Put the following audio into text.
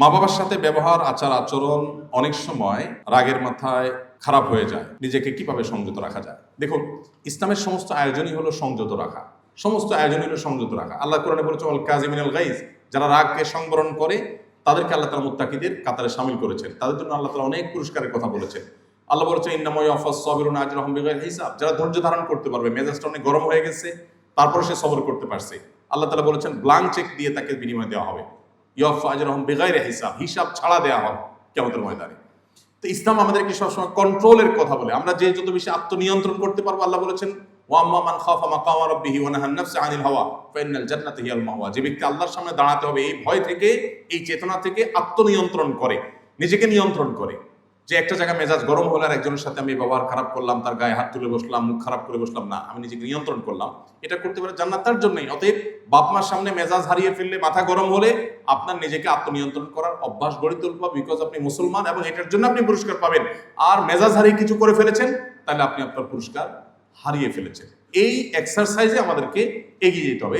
মা বাবার সাথে ব্যবহার, আচার, আচরণ অনেক সময় রাগের মাথায় খারাপ হয়ে যায়। নিজেকে কীভাবে সংযত রাখা যায়? দেখুন, ইসলামের সমস্ত আয়োজনই হলো সংযত রাখা। সমস্ত আয়োজনই হলো সংযত রাখা। আল্লাহ কোরআনে বলেছে অল কাজিমিনাল গাইজ যারা রাগকে সংবরণ করে, তাদেরকে আল্লাহ তালা মুত্তাকিদের কাতারে সামিল করেছেন। তাদের জন্য আল্লাহ তালা অনেক পুরস্কারের কথা বলেছেন। আল্লাহ বলেছে ইন্নাময় অফাস সবিরুন আজরহম বিগাইর হিসাব যারা ধৈর্য ধারণ করতে পারবে, মেজাজটা অনেক গরম হয়ে গেছে, তারপরে সে সবর করতে পারছে। আল্লাহ তালা বলেছেন, ব্লাঙ্ক চেক দিয়ে তাকে বিনিময় দেওয়া হবে। ইয়ফ আজরহম বেগাইরে হিসাব হিসাব ছাড়া দেয়া হবে কেমতের ময়দানে। তো ইসলাম আমাদেরকে সবসময় কন্ট্রোলের কথা বলে। আমরা যে যত বেশি আত্মনিয়ন্ত্রণ করতে পারব, আল্লাহ বলেছেন ওয়াম্মা মান খাফা মাকামা রাব্বিহি ওয়া নাহান আনিল হাওয়া ফাইনাল জান্নাতু হিয়াল মাওয়া। যে ব্যক্তি আল্লাহর সামনে দাঁড়াতে হবে, এই ভয় থেকে, এই চেতনা থেকে আত্মনিয়ন্ত্রণ করে, নিজেকে নিয়ন্ত্রণ করে। যে একটা জায়গায় মেজাজ গরম হলে আর একজনের সাথে আমি ব্যবহার খারাপ করলাম, তার গায়ে হাত তুলে বসলাম, মুখ খারাপ করে বসলাম, না, আমি নিজেকে নিয়ন্ত্রণ করলাম। এটা করতে পারে জান্নাত তার জন্যই, অতএব বাপ মার সামনে মেজাজ হারিয়ে ফেললে, মাথা গরম হলে আপনার নিজেকে আত্মনিয়ন্ত্রণ করার অভ্যাস গড়ে তুলবো বিকজ আপনি মুসলমান এবং এটার জন্য আপনি পুরস্কার পাবেন। আর মেজাজ হারিয়ে কিছু করে ফেলেছেন, তাহলে আপনি আপনার পুরস্কার হারিয়ে ফেলেছেন। এই এক্সারসাইজে আমাদেরকে এগিয়ে যেতে হবে।